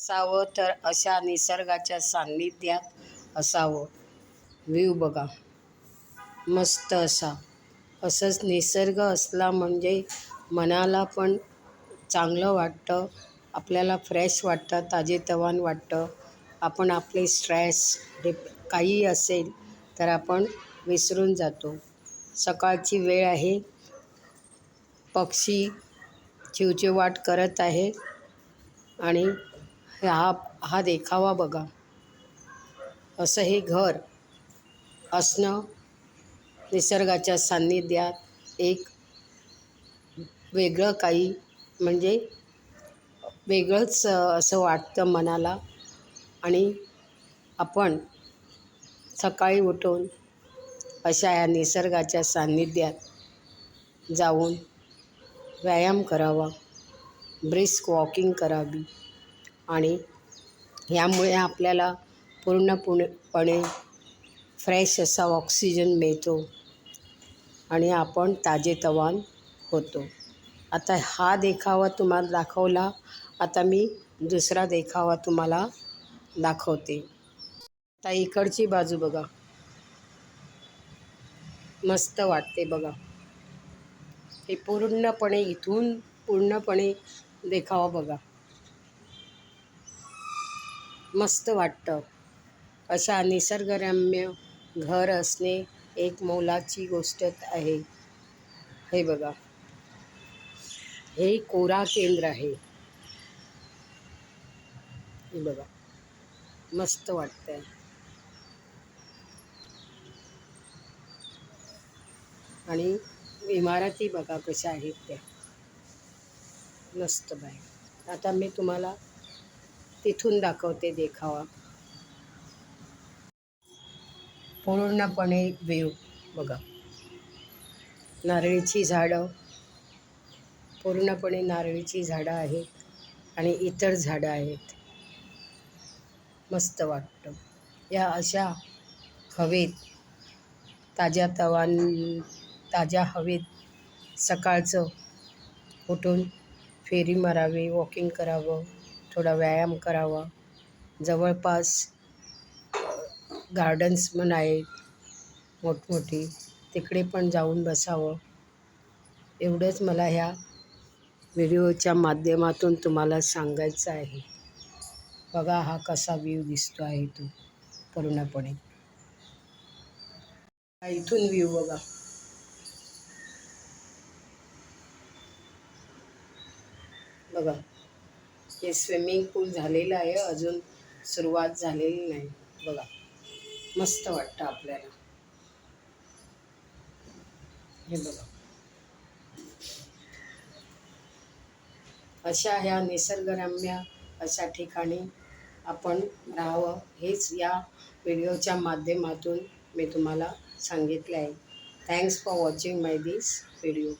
असावं तर अशा निसर्गाच्या सान्निध्यात असावं. व्ह्यू बघा. मस्त असा. असंच निसर्ग असला म्हणजे मनाला पण चांगलं वाटतं. आपल्याला फ्रेश वाटतं ताजेतवान वाटतं. आपण आपले स्ट्रेस डिप काहीही असेल तर आपण विसरून जातो. सकाळची वेळ आहे. पक्षी चिवचिवाट करत आहे आणि हा हा देखावा बघा. असं हे घर असणं निसर्गाच्या सान्निध्यात एक वेगळं काही म्हणजे वेगळंच असं वाटतं मनाला. आणि आपण सकाळी उठून अशा या निसर्गाच्या सान्निध्यात जाऊन व्यायाम करावा. ब्रिस्क वॉकिंग करावी. आणि यामुळे आपल्याला पूर्णपणे फ्रेश असा ऑक्सिजन मिळतो आणि आपण ताजेतवान होतो. आता हा देखावा तुम्हाला दाखवला. आता मी दुसरा देखावा तुम्हाला दाखवते. आता इकडची बाजू बघा. मस्त वाटते बघा. हे पूर्णपणे इथून पूर्णपणे देखावा बघा. मस्त वाटतं. अशा निसर्गरम्य घर असणे एक मोलाची गोष्ट आहे. हे बघा. हे कोरा केंद्र आहे. हे बघा. मस्त वाटतंय. आणि इमारती बघा कशा आहेत त्या. मस्त बाय आता मी तुम्हाला तिथून दाखवते देखावा. पूर्णपणे व्ह्यू बघा. नारळीची झाडं पूर्णपणे नारळीची झाडं आहेत आणि इतर झाडं आहेत. मस्त वाटतं. या अशा हवेत ताज्या तवान ताज्या हवेत सकाळचं उठून फेरी मारावी वॉकिंग करावं. थोडा व्यायाम करावा. जवळपास गार्डन्स पण आहेत. मोठमोठी. तिकडे पण जाऊन बसावं. एवढंच मला ह्या व्हिडिओच्या माध्यमातून तुम्हाला सांगायचं आहे. बघा हा कसा व्ह्यू दिसतो आहे तो पूर्णपणे. हा इथून व्ह्यू बघा. बघा. हे स्विमिंग पूल झालेलं आहे अजून सुरुवात झालेली नाही. बघा मस्त वाटतं आपल्याला. हे बघा. अशा ह्या निसर्गरम्य अशा ठिकाणी आपण राहावं हेच या व्हिडिओच्या माध्यमातून मी तुम्हाला सांगितले आहे thanks for watching my this video